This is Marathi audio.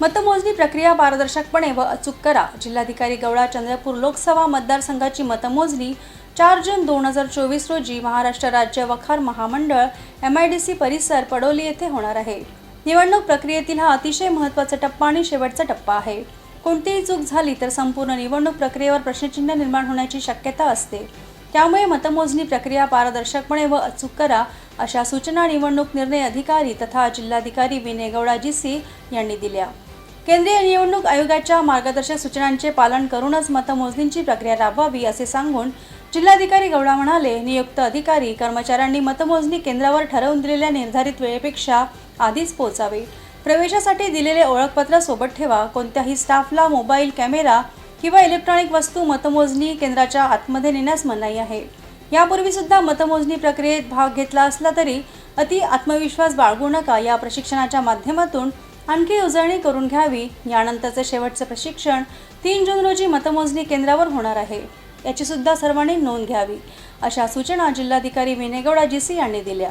मतमोजणी प्रक्रिया पारदर्शकपणे व अचूक करा. जिल्हाधिकारी गौडा चंद्रपूर लोकसभा मतदारसंघाची मतमोजणी चार जून दोन हजार चोवीस रोजी महाराष्ट्र राज्य वखार महामंडळ एम आय डी सी परिसर पडोली येथे होणार आहे. निवडणूक प्रक्रियेतील हा अतिशय महत्त्वाचा टप्पा आणि शेवटचा टप्पा आहे. कोणतीही चूक झाली तर संपूर्ण निवडणूक प्रक्रियेवर प्रश्नचिन्ह निर्माण होण्याची शक्यता असते. त्यामुळे मतमोजणी प्रक्रिया पारदर्शकपणे व अचूक करा अशा सूचना निवडणूक निर्णय अधिकारी तथा जिल्हाधिकारी विनय गौडा जी सी यांनी दिल्या. केंद्रीय निवडणूक आयोगाच्या मार्गदर्शक सूचनांचे पालन करूनच मतमोजणीची प्रक्रिया राबवावी असे सांगून जिल्हाधिकारी गौडा म्हणाले नियुक्त अधिकारी कर्मचाऱ्यांनी मतमोजणी केंद्रावर ठरवून दिलेल्या निर्धारित वेळेपेक्षा आधीच पोहोचावे प्रवेशासाठी दिलेले ओळखपत्र सोबत ठेवा. कोणत्याही स्टाफला मोबाईल कॅमेरा किंवा इलेक्ट्रॉनिक वस्तू मतमोजणी केंद्राच्या आतमध्ये नेण्यास मनाई आहे. यापूर्वी सुद्धा मतमोजणी प्रक्रियेत भाग घेतला असला तरी अति आत्मविश्वास बाळगू नका. या प्रशिक्षणाच्या माध्यमातून आणखी उजळणी करून घ्यावी. यानंतरचे शेवटचे प्रशिक्षण तीन जून रोजी मतमोजणी केंद्रावर होणार आहे. याची सुद्धा सर्वांनी नोंद घ्यावी. अशा सूचना जिल्हाधिकारी विनयगौडा जीसी यांनी दिल्या.